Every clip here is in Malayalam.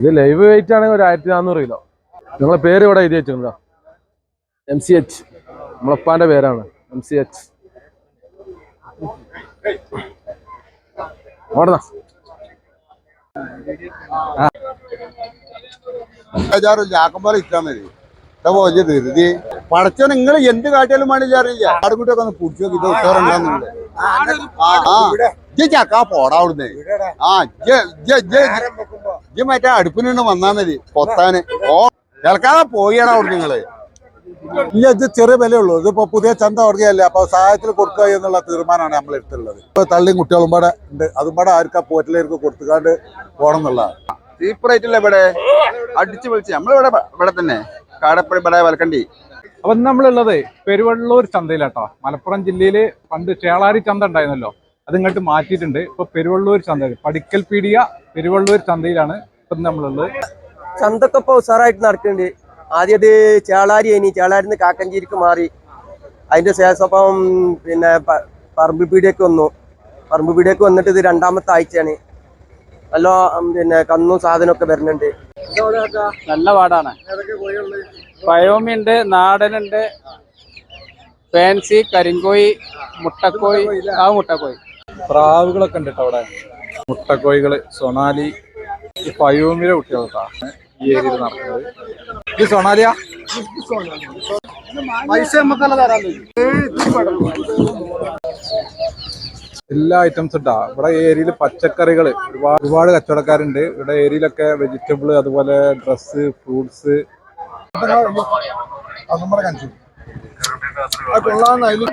ഇത് ലൈവ് വെയിറ്റ് ആണെങ്കിൽ ഒരു ആയിരത്തി നാനൂറ് കിലോ. നിങ്ങളെ പേര് ഇവിടെ എഴുതി വെച്ചിട്ടുണ്ടോ? എം സി എച്ച് നമ്മളപ്പാന്റെ പേരാണ്. എം സി എച്ച് ഓടണ ഇട്ടാ മതി. പോയി ധൃതി പടച്ചോ നിങ്ങൾ എന്ത് കാട്ടിയാലും വേണ്ടില്ല അറിയില്ല ആടുകൂട്ടൊക്കെ ഒന്ന് കുടിച്ചു നോക്കി ഇത് ഇജ്ജ് ചക്ക പോടാ അവിടുന്ന്. ആ ഇജ്ജ് മറ്റേ അടുപ്പിനുണ്ട് വന്നാ മതി പൊത്താന്. ഓ കേൾക്കാതെ പോയാണ് അവിടെ നിങ്ങൾ ഇല്ല ഇത് ചെറിയ വിലയുള്ളൂ ഇതിപ്പോ പുതിയ ചന്ത തുടങ്ങിയല്ലേ അപ്പൊ സഹായത്തിൽ കൊടുക്കുക എന്നുള്ള തീരുമാനമാണ് നമ്മൾ എടുത്തുള്ളത് ഇപ്പൊ തള്ളിയും കുട്ടികളും പാടെ ഉണ്ട്. അതും പാടെ ആർക്കാ പോറ്റിലേക്ക് കൊടുത്തുകാണ്ട് പോണം എന്നുള്ളതാണ്. ചീപ്പ് റേറ്റില്ല ഇവിടെ? അടിച്ചു വിളിച്ച് നമ്മളിവിടെ ഇവിടെ തന്നെ. കാടപ്പടി ബഡായ വലക്കണ്ടി. അപ്പൊ ഇന്ന് നമ്മളുള്ളത് പെരുവള്ളൂർ ചന്തയിലാട്ടോ. മലപ്പുറം ജില്ലയിൽ പണ്ട് ചേളാരി ചന്ത ഉണ്ടായിരുന്നല്ലോ. അത് ഇങ്ങോട്ട് മാറ്റിയിട്ടുണ്ട്. ഇപ്പൊ പെരുവള്ളൂർ ചന്ത പടിക്കൽ പീടിയ പെരുവള്ളൂർ ചന്തയിലാണ് ഇപ്പൊ നമ്മളുള്ളത്. ചന്തൊക്കെ ഇപ്പൊ ഉഷാറായിട്ട് നടക്കുന്നുണ്ട്. ആദ്യം അത് ചേളാരി ഇനി ചേളാരിന്ന് കാക്കഞ്ചേരിക്ക് മാറി. അതിന്റെ ശേഷം അപ്പം പിന്നെ പറമ്പ് പീടിയൊക്കെ വന്നു. പറമ്പ് പീടിയൊക്കെ വന്നിട്ട് ഇത് രണ്ടാമത്തെ ആഴ്ചയാണ്. നല്ല പിന്നെ കന്നും സാധനമൊക്കെ വരുന്നുണ്ട്. നല്ല പാടാണ് പയോമി ഉണ്ട് നാടനുണ്ട് ഫാൻസി കരിങ്കോയി മുട്ടക്കോയി ആ മുട്ടക്കോയി പ്രാവുകളൊക്കെ ഉണ്ട് കേട്ടോ അവിടെ. മുട്ടക്കോയികൾ സൊണാലി ഈ പയൂമിലെ കുട്ടികൾക്കാ ഈ ഏരിയയിൽ നടക്കുന്നത്. ഇത് സൊണാലിയാ എല്ലാ ഐറ്റംസ് ഉണ്ടാ ഇവിടെ ഏരിയയിൽ പച്ചക്കറികൾ ഒരുപാട് ഒരുപാട് കച്ചവടക്കാരുണ്ട്. ഇവിടെ ഏരിയയിലൊക്കെ വെജിറ്റബിൾ അതുപോലെ ഡ്രസ്സ് ഫ്രൂട്ട്സ്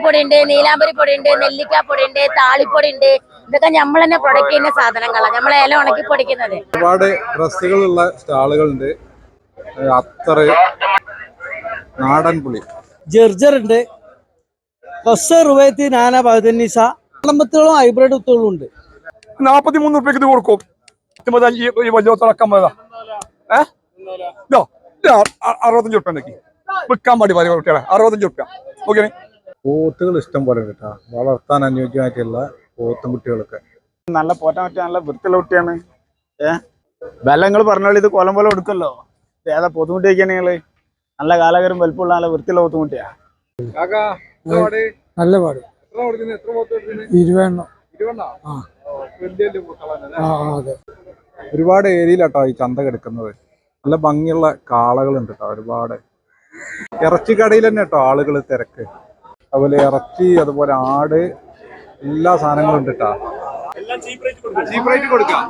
പൊടി ഉണ്ട് നീലാമ്പരി പൊടി ഉണ്ട് നെല്ലിക്ക പൊടി ഉണ്ട് താളിപ്പൊടി ഉണ്ട് ഇതൊക്കെ നമ്മൾ തന്നെ പ്രൊഡക്റ്റ് ചെയ്യുന്ന സാധനങ്ങളാണ് നമ്മൾ ഇല ഉണക്കി പൊടിക്കുന്നത്. ഒരുപാട് ഡ്രസ്സുകളുള്ള സ്റ്റാളുകളുണ്ട്. അത്തറ് നാടൻ പുളി. ജർജർ ഉണ്ട് നാനാ റുബൈത്തി നാന വിത്തുകളും ഹൈബ്രിഡ് വിത്തുകളും ഉണ്ട്. നാപ്പത്തി മൂന്ന് റുപ്യക്ക് ഇത് കൊടുക്കും. ഈ ഈ വലിയ തിളക്കം മുതലാ ഏ? ഇതോ ഇത് അ- അ- അറുപത്തഞ്ച് റുപ്യ വിൽക്കാൻ പാടി പറയും കുട്ടികളെ. അറുപത്തഞ്ച് റുപ്യ ഓക്കെ പോത്തുകൾ ഇഷ്ടം പോലെ കേട്ടാ. വളർത്താൻ അനുയോജ്യമായിട്ടുള്ള പോത്തും കുട്ടികളൊക്കെ. നല്ല പോറ്റാൻ പറ്റിയ നല്ല വൃത്തിയുള്ള കുട്ടിയാണ്. ഏ? വില നിങ്ങൾ പറഞ്ഞോളൂ ഇത് കൊലം പോലെ കൊടുക്കല്ലോ. ഏതാ പോത്തുമുട്ടിയൊക്കെയാണ് നിങ്ങൾ? നല്ല കാലകരം വലുപ്പമുള്ള നല്ല വൃത്തിയുള്ള പോത്തുമുട്ടിയാ നല്ല പാട്. അതെ. ഒരുപാട് ഏരിയയിലാട്ടോ ഈ ചന്ത കിടക്കുന്നത്. നല്ല ഭംഗിയുള്ള കാളകളുണ്ട് കേട്ടോ ഒരുപാട്. ഇറച്ചി കടയിൽ തന്നെ കേട്ടോ ആളുകൾ തിരക്ക്. അതുപോലെ ഇറച്ചി അതുപോലെ ആട് എല്ലാ സാധനങ്ങളും ഉണ്ട് കേട്ടോ ചീപ്പ് റേറ്റ് കൊടുക്കാം.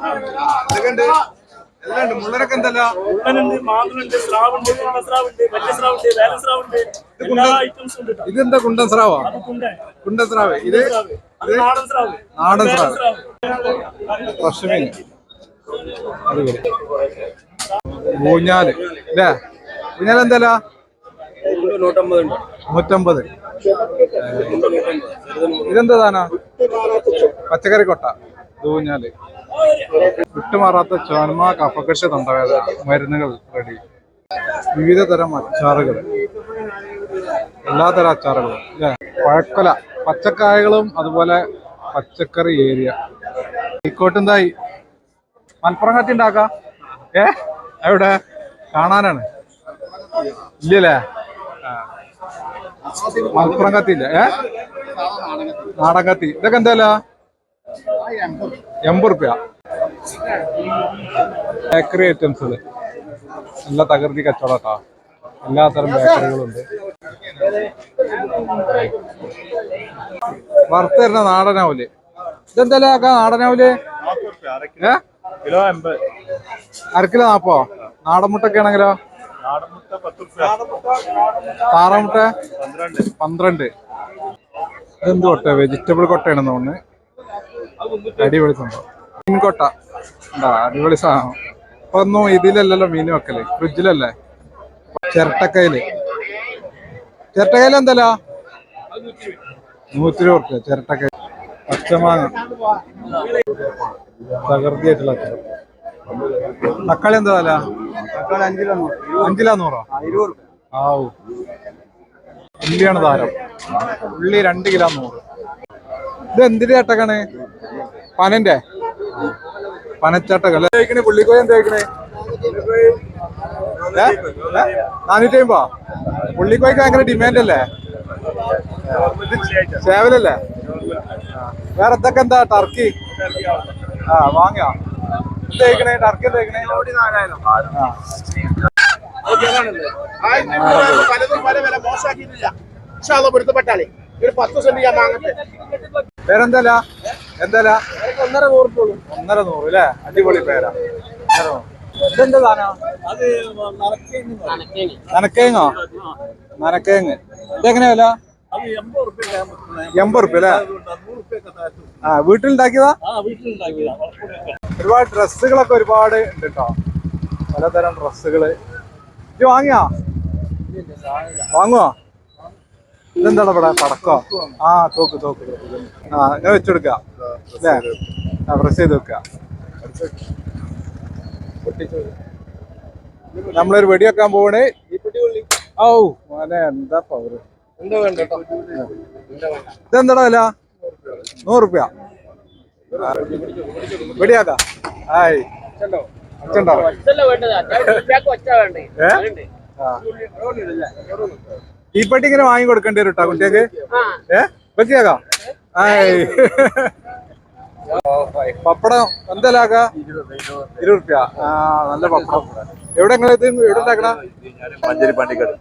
ഇതെന്താ കുണ്ടൻ സ്രാവാ? കുണ്ടൻ. സ്രാവ്. ഇത് നാടൻ സ്രാവ്. ഫ്രഷ് മീൻ. അടിപൊളി. ഊഞ്ഞാൽ. അല്ലേ ഊഞ്ഞാൽ എന്തല്ല നൂറ്റമ്പത്. ഇതെന്താ താനാ പച്ചക്കറി കൊട്ട. ഊഞ്ഞാൽ. വിട്ടുമാറാത്ത ചോന്മ കഫകക്ഷ തൊണ്ടവേദന മരുന്നുകൾ റെഡി. വിവിധ തരം അച്ചാറുകൾ. എല്ലാതരം അച്ചാറുകളും അല്ലേ? പഴക്കൊല പച്ചക്കായകളും അതുപോലെ പച്ചക്കറി ഏരിയ. ഈക്കോട്ടെന്തായി മലപ്പുറം കത്തി ഉണ്ടാക്ക? ഏ? എവിടെ? കാണാനാണ്. ഇല്ലല്ലേ. മലപ്പുറം കത്തി ഇല്ല? ഏ? നാടൻ കത്തി. ഇതൊക്കെ എന്തല്ല എൺപത് റുപ്യ. ബേക്കറി ഐറ്റംസുകൾ നല്ല തകൃതി കച്ചവടത്താ എല്ലാത്തരം ബേക്കറികളുണ്ട്. വറുത്ത് തരുന്ന നാടനാവൂൽ. ഇതെന്തല്ലേ ആക്കാ നാടനാവിൽ? കിലോ എൺപത് അരക്കിലോ നാപ്പോ നാടൻ മുട്ടൊക്കെ ആണെങ്കിലോ താറാമുട്ട? പന്ത്രണ്ട്. ഇതെന്ത് കൊട്ട? വെജിറ്റബിൾ കൊട്ടയാണെന്ന് തോന്നുന്നു. അടിപൊളി സംഭവം. മീൻ കൊട്ട. ഉണ്ടാ അടിപൊളി സാധനം. ഇപ്പൊ ഒന്നും ഇതിലല്ലല്ലോ മീൻ വെക്കൽ. ഫ്രിഡ്ജിലല്ലേ? ചിരട്ടക്കയിൽ ചിരട്ടക്കയിൽ എന്തല്ല? നൂറ്റി രൂപ റുപ്യ ചിരട്ടക്ക പച്ചമാങ്ങ തകർത്തിയായിട്ടുള്ള തക്കാളി എന്താ വില? അഞ്ചിലാ നൂറോ. ആവൂ. ഉള്ളിയാണ് താരം. ഉള്ളി രണ്ട് കിലോ നൂറ്. ഇത് എന്തിന്റെ ചട്ടക്കാണ് പനന്റെ? പനച്ചട്ടകല്ലേ പുള്ളിക്കോയ എന്താ നാനൂറ്റി അമ്പോ പുള്ളിക്കോയ്ക്ക് ഭയങ്കര ഡിമാൻഡ് അല്ലേ? സേവലല്ലേ വേറെ എന്തൊക്കെ എന്താ ടർക്കി? ആ വാങ്ങിയോ? എന്ത് ടർക്കി എന്ത്. പേരെന്തല്ല? എന്തല്ല? ഒന്നര നൂറ് ഒന്നര നൂറ് അല്ലേ? അടിപൊളി പേരാ. ഇതെന്താ സാധനം? നനക്കേങ്ങോ നനക്കേങ്ങ്. ഇതെങ്ങനെയാ വില? എൺപത് റുപ്യ അല്ലേ? ആ വീട്ടിലുണ്ടാക്കിയതാ? ഒരുപാട് ഡ്രസ്സുകളൊക്കെ ഒരുപാട് ഉണ്ട് കേട്ടോ പലതരം ഡ്രസ്സുകൾ. ഇത് വാങ്ങിയോ? വാങ്ങുവോ? ഇതെന്താണ് ഇവിടെ പടക്കോ? ആ തോക്ക് തോക്ക്. ആ ഇങ്ങനെ വെച്ചെടുക്ക അല്ലേ ആ പ്രസ് ചെയ്ത് വെക്ക. നമ്മളൊരു വെടി വെക്കാൻ പോവണേ. ഔ മോനെ എന്താ പവറ് ഇതെന്താടാ വില? നൂറ് റുപ്യ വെടിയാക്ക? ആയി. അച്ഛണ്ടോ? ആ. തീപ്പെട്ടി ഇങ്ങനെ വാങ്ങി കൊടുക്കേണ്ടി വരും കേട്ടോ കുട്ടിയൊക്കെ ഏ? വെക്കിയാക്കാ. ആയി. പപ്പടം എന്തലാക്ക ഇരുപത് റുപ്യ ആ നല്ല പപ്പടം. എവിടെ നിങ്ങൾ ഇത് എവിടെ ഉണ്ടാക്കണ? മഞ്ചേരി പാണ്ടിക്കാട്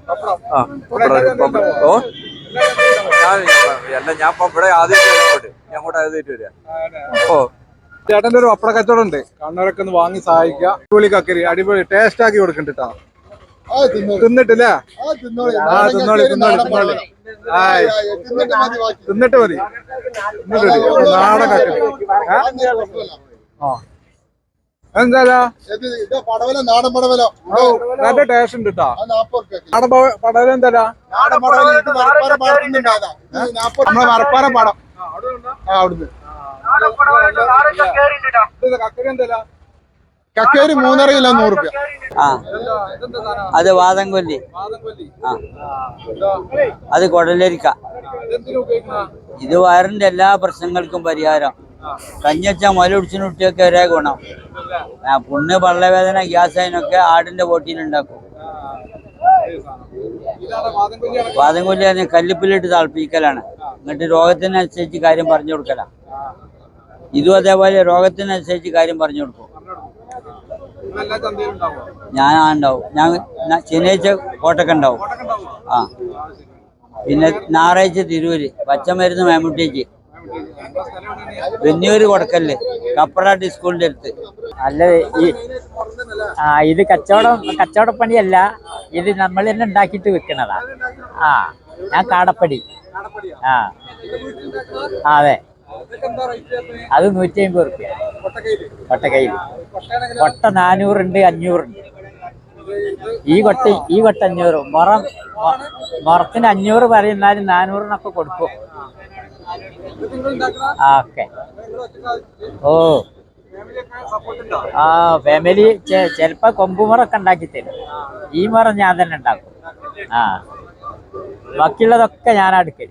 ഓ? ഞാൻ അല്ല ഞാൻ പപ്പടം ഇവിടെ ആദ്യമായിട്ട് ഞാൻ അങ്ങോട്ട് ആദ്യമായിട്ട് വരിക. ഓ. ചേട്ടന്റെ ഒരു പപ്പട കച്ചവടം ഉണ്ട്. കണ്ണൂരൊക്കെ ഒന്ന് വാങ്ങി സഹായിക്കുക. അടിപൊളി കക്കരി. അടിപൊളി ടേസ്റ്റ് ആക്കി കൊടുക്കണ്ട കേട്ടോ ആ തിന്നോളി തിന്നിട്ടില്ലേ? ആ തിന്നോളി തിന്നോളി തിന്നോളി. ആയി. തിന്നിട്ട് മതി തിന്നിട്ട് മതി. നാടൻ ഏ? ആ? ഇത്? പടവല നാടൻ പടവല. നല്ല ടേസ്റ്റ് ഉണ്ട് കേട്ടോ നാടൻ പടവലം എന്താ നമ്മളെ മറപ്പാറ പടം. ആ അവിടുന്ന്. കക്കരി എന്താ കക്കേരി മൂന്നര കിലോ നൂറ് രൂപ ആ. അത് വാദം കൊല്ലി ആ. അത് കൊടലരിക്ക. ഇത് വയറിന്റെ എല്ലാ പ്രശ്നങ്ങൾക്കും പരിഹാരം. കഞ്ഞച്ച മുല ഒടിച്ചിന് കുട്ടിയൊക്കെ ഒരേ ഗുണം. ആ, പുണ്ണ് പള്ളവേദന ഗ്യാസ് അതിനൊക്കെ ആടിന്റെ ബോട്ടിയിൽ ഉണ്ടാക്കും. വാദം കൊല്ലി അതിന് കല്ലിപ്പിലിട്ട് തളപ്പിക്കലാണ്. എന്നിട്ട് രോഗത്തിനനുസരിച്ച് കാര്യം പറഞ്ഞു കൊടുക്കലാണ് ഇതും അതേപോലെ രോഗത്തിനനുസരിച്ച് കാര്യം പറഞ്ഞു കൊടുക്കും. ഞാൻ ആ ഉണ്ടാവും. ഞാൻ ശനിയാഴ്ച കോട്ടക്ക ഉണ്ടാവും. ആ. പിന്നെ ഞായറാഴ്ച തിരൂര് പച്ചമരുന്ന് മേമുട്ടിക്ക് വെന്നൂര് കൊടക്കല്ല് കപ്പറ സ്കൂളിന്റെ അടുത്ത്. അല്ല ഈ ആ ഇത് കച്ചവടം കച്ചവടപ്പണിയല്ല. ഇത് നമ്മൾ തന്നെ ഉണ്ടാക്കിയിട്ട് വിൽക്കണതാ. ആ ഞാൻ കാടപ്പടി. ആ, അതെ. അത്? നൂറ്റി അമ്പത് റുപ്യ. കൊട്ടക്കയിൽ കൊട്ട നാനൂറുണ്ട് അഞ്ഞൂറുണ്ട്. ഈ കൊട്ട ഈ കൊട്ട അഞ്ഞൂറ്. മുറം മുറത്തിന് അഞ്ഞൂറ് പറയുന്നാലും നാനൂറിനൊക്കെ കൊടുക്കും. ആ ഓക്കെ ഓ. ആ ഫാമിലി ചിലപ്പോ കൊമ്പുമുറൊക്കെ ഉണ്ടാക്കി തരും. ഈ മുറ ഞാൻ തന്നെ ഉണ്ടാക്കും. ആ. ബാക്കിയുള്ളതൊക്കെ ഞാൻ അടുക്കൽ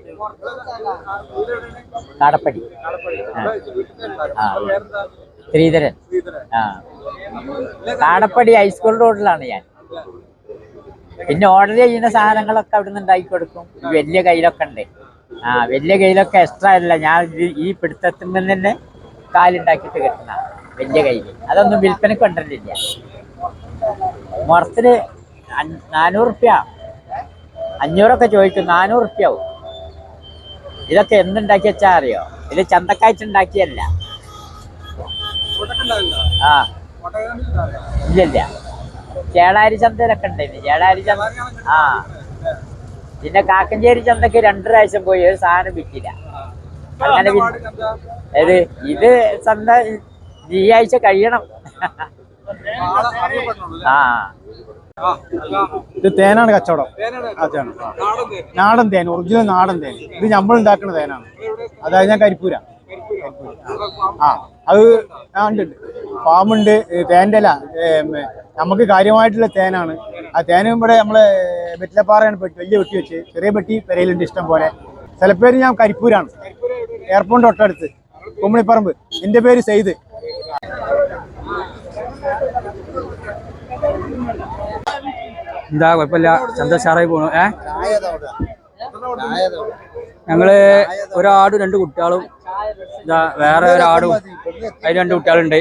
കടപ്പടി. ആ. ശ്രീധരൻ. ആ. കാടപ്പടി ഹൈസ്കൂൾ റോഡിലാണ് ഞാൻ. പിന്നെ ഓർഡർ ചെയ്യുന്ന സാധനങ്ങളൊക്കെ അവിടെ നിന്ന് ഉണ്ടാക്കി കൊടുക്കും. വലിയ കയ്യിലൊക്കെ ഉണ്ട്. ആ വലിയ കയ്യിലൊക്കെ എക്സ്ട്രാ അല്ല. ഞാൻ ഈ പിടുത്തത്തിൽ നിന്ന് തന്നെ കാലുണ്ടാക്കിയിട്ട് കിട്ടുന്ന വലിയ കയ്യിൽ അതൊന്നും വിൽപ്പനക്ക് കൊണ്ടിട്ടില്ല മുറത്തിന് നാനൂറ് റുപ്യ അഞ്ഞൂറൊക്കെ ചോദിക്കും നാനൂറ് റുപ്യാവും ഇതൊക്കെ എന്തുണ്ടാക്കി വെച്ചാൽ അറിയോ? ഇത് ചന്തക്കാഴ്ച ഉണ്ടാക്കിയല്ല ആ. ഇല്ലില്ല. ചേളാരി ചന്തയിലൊക്കെ ഉണ്ടായിരുന്നു. ചേളാരി ചന്ത ആ. പിന്നെ കാക്കഞ്ചേരി ചന്തക്ക് രണ്ടു പ്രാവശ്യം പോയി ഒരു സാധനം വിറ്റില്ല. അങ്ങനെ അത് ഇത് ചന്ത ഈ ആഴ്ച കഴിയണം. ആ. ഇത് തേനാണ് കച്ചവടം. അതാണ്. നാടൻ തേൻ. ഒറിജിനൽ നാടൻ തേൻ. ഇത് നമ്മൾ ഉണ്ടാക്കുന്ന തേനാണ്. അതായത് ഞാൻ കരിപ്പൂര. ആ. അത് ആ ഉണ്ട്. ഫാമുണ്ട് തേന്റെ അല്ല നമുക്ക് കാര്യമായിട്ടുള്ള തേനാണ്. ആ തേനും ഇവിടെ നമ്മളെ വെറ്റിലപ്പാറയാണ് വലിയ വെട്ടി വെച്ച് ചെറിയ പെട്ടി പെരയിലുണ്ട് ഇഷ്ടം പോലെ. ചിലപ്പേര് ഞാൻ കരിപ്പൂരാണ്. എയർപോർട്ട് തൊട്ടടുത്ത് കുമ്മണിപ്പറമ്പ് എന്റെ പേര് സെയ്ദ്. എന്താ കുഴപ്പമില്ല. സന്തോഷാറായി പോണു. ഏ? ഞങ്ങൾ ഒരാടും രണ്ട് കുട്ടികളും. ഇതാ വേറെ ഒരാടും. അതിന് രണ്ട് കുട്ടികളുണ്ട്.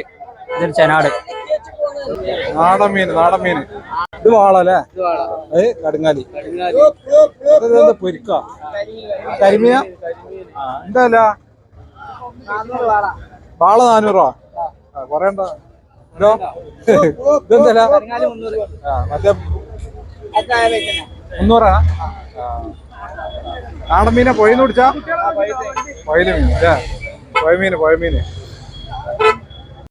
ഇതൊരു ചെനാട്. നാടൻ മീൻ നാടൻ മീൻ ഇത് വാളല്ലേ ഏ കടുങ്ങാലി പൊരിക്ക? കരിമീന? എന്തല്ല? വാള നാനൂറ്? രൂപ കൊറേ ഉണ്ടോ ഇതോ? ഇതെന്തല്ല മറ്റേ മുന്നൂറാ. നാടൻ മീനെ പൊഴിന്ന് പിടിച്ചാ? പൊയിൽ മീൻ അല്ലേ പൊയമീന് മീന് പൊയ മീന്